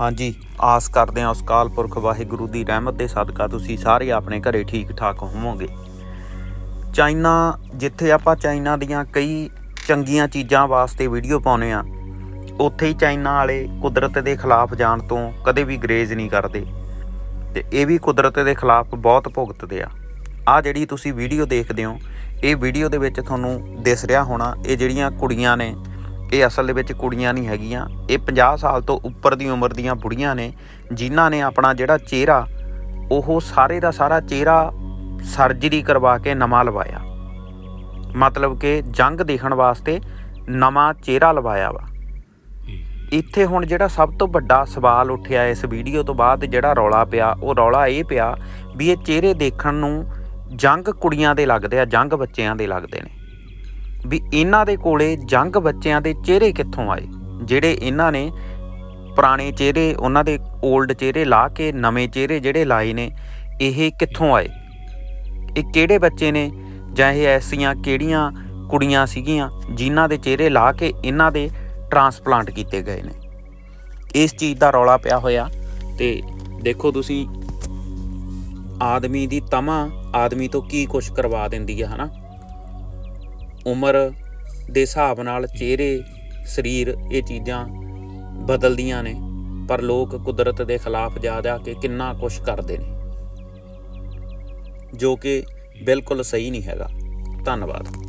ਹਾਂਜੀ, ਆਸ ਕਰਦੇ ਹਾਂ ਉਸ ਕਾਲ ਪੁਰਖ ਵਾਹਿਗੁਰੂ ਦੀ ਰਹਿਮਤ ਦੇ ਸਦਕਾ ਤੁਸੀਂ ਸਾਰੇ ਆਪਣੇ ਘਰੇ ਠੀਕ ਠਾਕ ਹੋਵੋਗੇ। ਚਾਈਨਾ, ਜਿੱਥੇ ਆਪਾਂ ਚਾਈਨਾ ਦੀਆਂ ਕਈ ਚੰਗੀਆਂ ਚੀਜ਼ਾਂ ਵਾਸਤੇ ਵੀਡੀਓ ਪਾਉਨੇ ਆ ਉੱਥੇ ਹੀ ਚਾਈਨਾ ਵਾਲੇ ਕੁਦਰਤ ਦੇ ਖਿਲਾਫ ਜਾਣ ਤੋਂ ਕਦੇ ਵੀ ਗਰੇਜ਼ ਨਹੀਂ ਕਰਦੇ। ਤੇ ਇਹ ਵੀ ਕੁਦਰਤ ਦੇ ਖਿਲਾਫ ਬਹੁਤ ਭੁਗਤਦੇ ਆ। ਆ ਜਿਹੜੀ ਤੁਸੀਂ ਵੀਡੀਓ ਦੇਖਦੇ ਹੋ, ਇਹ ਵੀਡੀਓ ਦੇ ਵਿੱਚ ਤੁਹਾਨੂੰ ਦਿਸ ਰਿਹਾ ਹੋਣਾ, ਇਹ ਜਿਹੜੀਆਂ ਕੁੜੀਆਂ ਨੇ ਇਹ ਅਸਲ ਦੇ ਵਿੱਚ ਕੁੜੀਆਂ ਨਹੀਂ ਹੈਗੀਆਂ। ਇਹ 50 ਸਾਲ ਤੋਂ ਉੱਪਰ ਦੀ ਉਮਰ ਦੀਆਂ ਬੁੜੀਆਂ ਨੇ, ਜਿਨ੍ਹਾਂ ਨੇ ਆਪਣਾ ਜਿਹੜਾ ਚਿਹਰਾ, ਉਹ ਸਾਰੇ ਦਾ ਸਾਰਾ ਚਿਹਰਾ ਸਰਜਰੀ ਕਰਵਾ ਕੇ ਨਵਾਂ ਲਵਾਇਆ। ਮਤਲਬ ਕਿ ਜੰਗ ਦੇਖਣ ਵਾਸਤੇ ਨਵਾਂ ਚਿਹਰਾ ਲਵਾਇਆ ਵਾ। ਇੱਥੇ ਹੁਣ ਜਿਹੜਾ ਸਭ ਤੋਂ ਵੱਡਾ ਸਵਾਲ ਉੱਠਿਆ ਇਸ ਵੀਡੀਓ ਤੋਂ ਬਾਅਦ, ਜਿਹੜਾ ਰੌਲਾ ਪਿਆ, ਉਹ ਰੌਲਾ ਇਹ ਪਿਆ ਵੀ ਇਹ ਚਿਹਰੇ ਦੇਖਣ ਨੂੰ ਜੰਗ ਕੁੜੀਆਂ ਦੇ ਲੱਗਦੇ ਆ, ਜੰਗ ਬੱਚਿਆਂ ਦੇ ਲੱਗਦੇ ਨੇ। ਵੀ ਇਹਨਾਂ ਦੇ ਕੋਲੇ ਜੰਗ ਬੱਚਿਆਂ ਦੇ ਚਿਹਰੇ ਕਿੱਥੋਂ ਆਏ? ਜਿਹੜੇ ਇਹਨਾਂ ਨੇ ਪੁਰਾਣੇ ਚਿਹਰੇ, ਉਹਨਾਂ ਦੇ 올ਡ ਚਿਹਰੇ ਲਾ ਕੇ ਨਵੇਂ ਚਿਹਰੇ ਜਿਹੜੇ ਲਾਏ ਨੇ, ਇਹ ਕਿੱਥੋਂ ਆਏ? ਇਹ ਕਿਹੜੇ ਬੱਚੇ ਨੇ? ਜਾਂ ਇਹ ਐਸੀਆਂ ਕਿਹੜੀਆਂ ਕੁੜੀਆਂ ਸੀਗੀਆਂ ਜਿਨ੍ਹਾਂ ਦੇ ਚਿਹਰੇ ਲਾ ਕੇ ਇਹਨਾਂ ਦੇ ਟਰਾਂਸਪਲਾਂਟ ਕੀਤੇ ਗਏ ਨੇ? ਇਸ ਚੀਜ਼ ਦਾ ਰੌਲਾ ਪਿਆ ਹੋਇਆ ਤੇ ਦੇਖੋ ਤੁਸੀਂ, ਆਦਮੀ ਦੀ ਤਮਾ ਆਦਮੀ ਤੋਂ ਕੀ ਕੁਝ ਕਰਵਾ ਦਿੰਦੀ ਹੈ ਹਨਾ? ਉਮਰ ਦੇ ਹਿਸਾਬ ਨਾਲ ਚਿਹਰੇ, ਸਰੀਰ ਇਹ ਚੀਜ਼ਾਂ ਬਦਲਦੀਆਂ ਨੇ, ਪਰ ਲੋਕ ਕੁਦਰਤ ਦੇ ਖਿਲਾਫ ਜਾ ਜਾ ਕੇ ਕਿੰਨਾ ਕੁਝ ਕਰਦੇ ਨੇ। ਜੋ ਕਿ ਬਿਲਕੁਲ ਸਹੀ ਨਹੀਂ ਹੈਗਾ। ਧੰਨਵਾਦ।